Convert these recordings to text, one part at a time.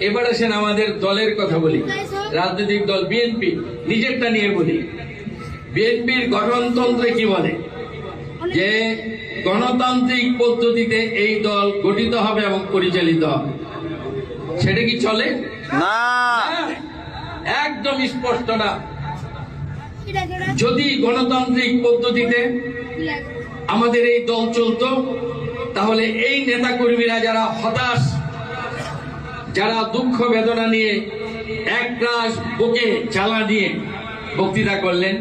এবার আসেন আমাদের দলের কথা বলি। রাজনৈতিক দল বিএনপি নিজেরটা নিয়ে বলি। বিএনপির গঠনতন্ত্রে কি বলে? যে গণতান্ত্রিক পদ্ধতিতে এই দল গঠিত হবে এবং পরিচালিত হবে। সেটা কি চলে? না। একদম স্পষ্ট না। যদি গণতান্ত্রিক পদ্ধতিতে আমাদের এই দল চলতো তাহলে এই নেতা কর্মীরা যারা হতাশ যারা দুঃখ বেদনা নিয়ে এক রাস বুকে জ্বালা নিয়ে বক্তৃতা করলেন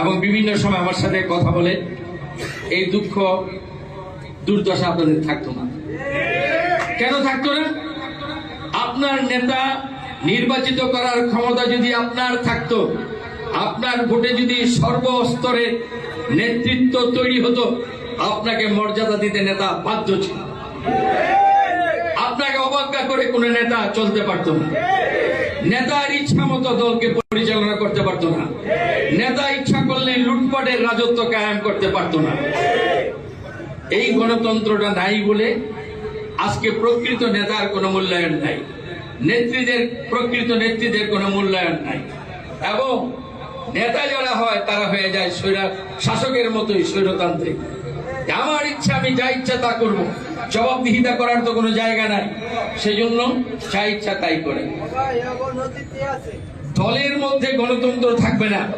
এবং বিভিন্ন সময় আমার সাথে কথা বলে, এই দুঃখ, দুর্দশা আপনাদের থাকতো না। কেন থাকতো না? আপনার নেতা নির্বাচিত করার ক্ষমতা যদি আপনার থাকতো, আপনার ভোটে যদি সর্বস্তরে নেতৃত্ব তৈরি হতো, আপনাকে মর্যাদা দিতে নেতা বাধ্য ছিল। করে কোন নেতা চলতে পারতো না। নেতার ইচ্ছা মতো দলকে পরিচালনা করতে পারতো না। নেতা ইচ্ছা করলে লুটপাটের রাজত্ব কায়েম করতে পারতো না। এই গণতন্ত্রটা নাই বলে আজকে প্রকৃত নেতার কোনো মূল্যায়ন নাই। নেত্রীদের, প্রকৃত নেত্রীদের কোনো মূল্যায়ন নাই। এবং নেতা যারা হয়, তারা হয়ে যায় শাসকের মতোই স্বৈরতান্ত্রিক। আমার ইচ্ছা, আমি যা ইচ্ছা তা করব। জবাবদিহিতা করার তো কোনো জায়গা নাই। সেজন্য যা ইচ্ছা তাই করে। দলের মধ্যে গণতন্ত্র থাকবে না।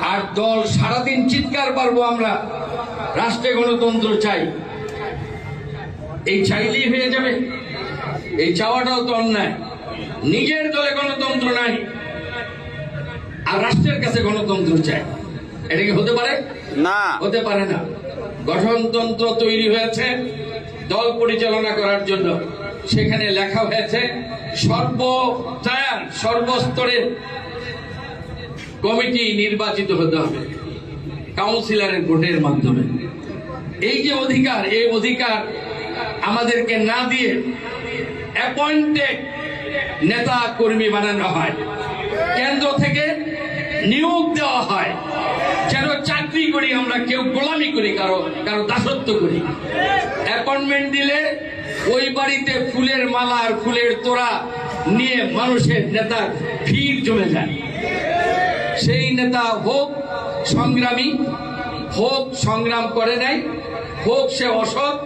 আর দল সারাদিন চিৎকার পারব আমরা। রাষ্ট্রে গণতন্ত্র চাই। এই চাইলেই হয়ে যাবে। এই চাওয়াটাও তো অন্যায়। নিজের দলে গণতন্ত্র নাই। আর রাষ্ট্রের কাছে গণতন্ত্র চাই। এটা কি হতে পারে? না। হতে পারে না। গঠনতন্ত্র তৈরি হয়েছে। দল পরিচালনা করার জন্য সেখানে লেখা হয়েছে সর্বতায়ার সর্বস্তরের কমিটি নির্বাচিত হতে হবে, কাউন্সিলরের ভোটের মাধ্যমে। এই যে অধিকার, এই অধিকার আমাদেরকে না দিয়ে অ্যাপয়েন্টেড নেতা কর্মী বানানো হয়, কেন্দ্র থেকে নিয়োগ দেওয়া হয়। যেন চাকরি করি আমরা, কেউ গোলামি করি, কারও কারও দাসত্ব করি। অ্যাপয়েন্টমেন্ট দিলে ওই বাড়িতে ফুলের মালা আর ফুলের তোড়া নিয়ে মানুষের নেতা ভিড় জমে যায়। সেই নেতা হোক সংগ্রামী, হোক সংগ্রাম করে নাই, হোক সে অসৎ,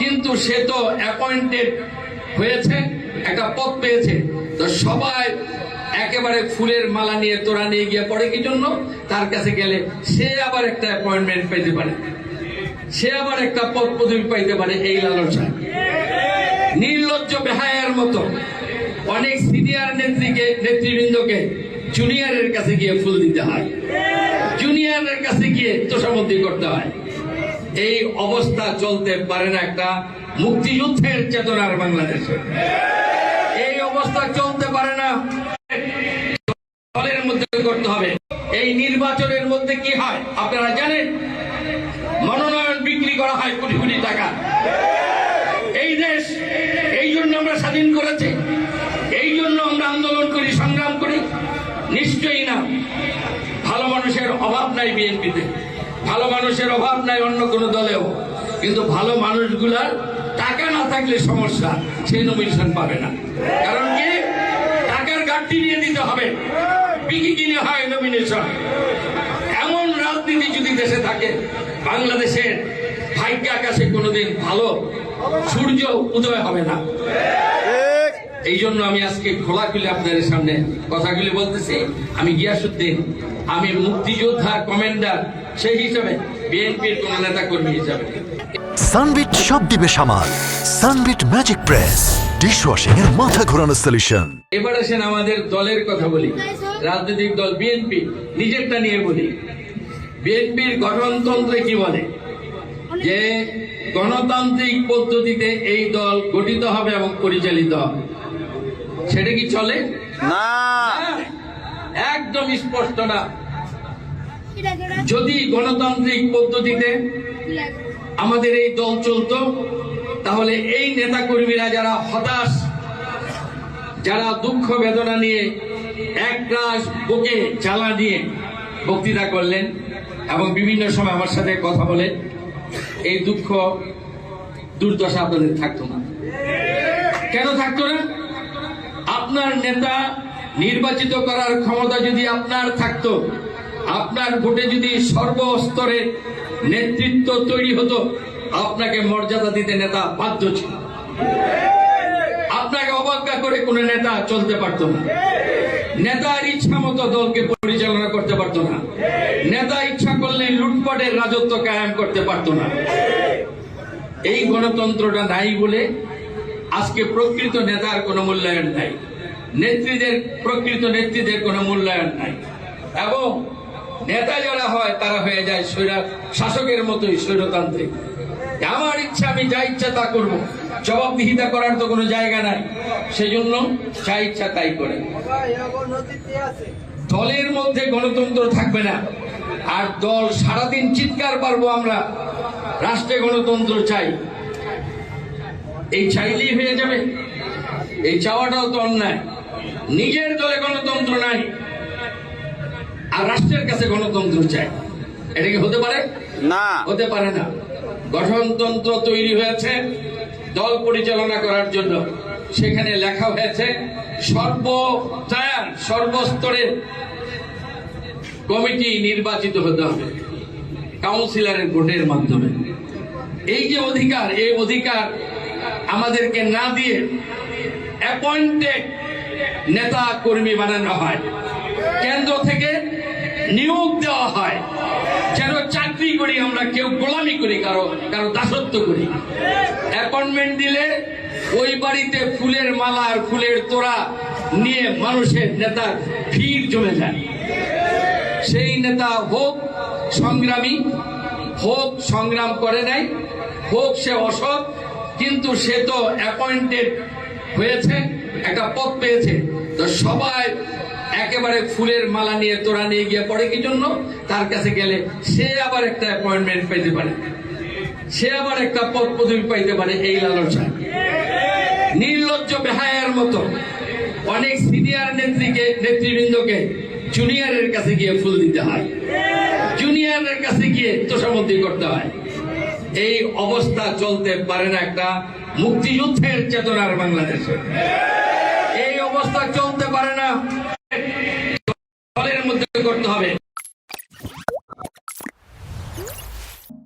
কিন্তু সে তো অ্যাপয়েন্টেড হয়েছে, একটা পদ পেয়েছে। তো সবাই একেবারে ফুলের মালা নিয়ে তোরা নিয়ে গিয়ে পড়ে কি জন্য? তার কাছে গেলে সে আবার একটা অ্যাপয়েন্টমেন্ট পেতে পারে। সে আবার একটা পদ পদবি পাইতে পারে এই লালসা নির্লজ্জ বেহায়ার মতো অনেক সিনিয়র নেত্রীকে নেতৃবৃন্দকে জুনিয়রের কাছে গিয়ে ফুল দিতে হয়। জুনিয়রের কাছে গিয়ে তোষামন্দি করতে হয়। এই অবস্থা চলতে পারে না একটা মুক্তিযুদ্ধের চেতনার বাংলাদেশে। এই অবস্থা চলতে পারে না দলের মধ্যে করতে হবে। এই নির্বাচনের মধ্যে কি হয়? আপনারা জানেন, মনোনয়ন বিক্রি করা হয় কোটি কোটি টাকা। এই দেশ, এই জন্য আমরা স্বাধীন করেছি। এই জন্য আমরা আন্দোলন করি, সংগ্রাম করি। নিশ্চয়ই না। ভালো মানুষের অভাব নাই বিএনপিতে। ভালো মানুষের অভাব নাই অন্য কোনো দলেও। কিন্তু ভালো মানুষগুলার টাকা না থাকলে সমস্যা, সেই নমিনেশন পাবে না। কারণ কি? টাকার ঘাটতি নিয়ে দিতে হবে। বিকি কিনে হয় নমিনেশন এমন রাজনীতি যদি দেশে থাকে, বাংলাদেশের ভাগ্য আকাশে কোনোদিন ভালো, সূর্য উদয় হবে না। এই জন্য আমি আজকে খোলাখুলি আপনাদের সামনে কথাগুলি বলতেছি। আমি গিয়াসুদ্দিন আমি মুক্তিযোদ্ধা কমান্ডার, সেই হিসাবে বিএনপির কোন নেতা কর্মী হিসাবে। সানবিট সব দিবে সামাল। Sunbit magic press. ডিশওয়াশিং এর মাথা ঘোরানো সলিউশন এবার আসেন আমাদের দলের কথা বলি। রাজনৈতিক দল বিএনপি নিজেরটা নিয়ে বলি। বিএনপির গঠনতন্ত্রে কি বলে? যে গণতান্ত্রিক পদ্ধতিতে এই দল গঠিত হবে এবং পরিচালিত হবে। সেটা কি চলে? না। হ্যাঁ, একদম স্পষ্ট না। যদি গণতান্ত্রিক পদ্ধতিতে আমাদের এই দল চলতো তাহলে এই নেতা কর্মীরা যারা হতাশ, যারা দুঃখ বেদনা নিয়ে এক রাস বুকে জ্বালা নিয়ে বক্তৃতা করলেন এবং বিভিন্ন সময় আমার সাথে কথা বলে, এই দুঃখ, দুর্দশা আপনাদের থাকতো না। কেন থাকতো না? আপনার নেতা নির্বাচিত করার ক্ষমতা যদি আপনার থাকতো, আপনার ভোটে যদি সর্বস্তরে নেতৃত্ব তৈরি হতো আপনাকে মর্যাদা দিতে নেতা বাধ্য ছিল। আপনাকে অবজ্ঞা করে কোনো নেতা চলতে পারতো না। নেতার ইচ্ছা মতো দলকে পরিচালনা করতে পারতো না। নেতা ইচ্ছা করলে লুটপাটের রাজত্ব কায়েম করতে পারতো না। এই গণতন্ত্রটা নাই বলে আজকে প্রকৃত নেতার কোনো মূল্যায়ন নাই। নেত্রীদের, প্রকৃত নেত্রীদের কোনো মূল্যায়ন নাই। এবং নেতা যারা হয়, তারা হয়ে যায় শাসকের মতোই স্বৈরতান্ত্রিক। আমার ইচ্ছা আমি যা ইচ্ছা তা করব। জবাবদিহিতা করার তো কোনো জায়গা নাই। সেজন্য যা ইচ্ছা তাই করে। দলের মধ্যে গণতন্ত্র থাকবে না। আর দল সারাদিন চিৎকার পারব আমরা। রাষ্ট্রে গণতন্ত্র চাই। এই চাইলেই হয়ে যাবে। এই চাওয়াটাও তো অন্যায়। নিজের দলে গণতন্ত্র নাই। আর রাষ্ট্রের কাছে গণতন্ত্র চাই। এটা কি হতে পারে? না। হতে পারে না। গঠনতন্ত্র তৈরি হয়েছে দল পরিচালনা করার জন্য। সেখানে লেখা হয়েছে, সর্বতায়ার সর্বস্তরের কমিটি নির্বাচিত হতে হবে, কাউন্সিলরের ভোটের মাধ্যমে। এই যে অধিকার, এই অধিকার আমাদেরকে না দিয়ে অ্যাপয়েন্টেড নেতা কর্মী বানানো হয়। কেন্দ্র থেকে নিয়োগ দেওয়া হয়, যেন চাকরি করি আমরা কেউ গোলামি করি, কারও কারও দাসত্ব করি। অ্যাপয়েন্টমেন্ট দিলে ওই বাড়িতে ফুলের মালা আর ফুলের তোড়া নিয়ে মানুষের নেতা ভিড় জমে যায়। সেই নেতা হোক সংগ্রামী, হোক সংগ্রাম করে নাই, হোক সে অসৎ, কিন্তু সে তো অ্যাপয়েন্টেড হয়েছে, একটা পদ পেয়েছে। তো সবাই একেবারে ফুলের মালা নিয়ে তোরা নিয়ে গিয়ে পড়ে কি জন্য? তার কাছে গেলে সে আবার একটা অ্যাপয়েন্টমেন্ট পেতে পারে। সে আবার একটা পদ পদবি পাইতে পারে এই লালসা নির্লজ্জ বেহায়ার মতো অনেক সিনিয়র নেত্রীকে, নেতৃবৃন্দকে জুনিয়রের কাছে গিয়ে ফুল দিতে হয়। জুনিয়রের কাছে গিয়ে তোষামতি করতে হয়। এই অবস্থা চলতে পারে না একটা মুক্তিযুদ্ধের চেতনার বাংলাদেশে। এই অবস্থা চলতে পারে না দলের মধ্যে করতে হবে।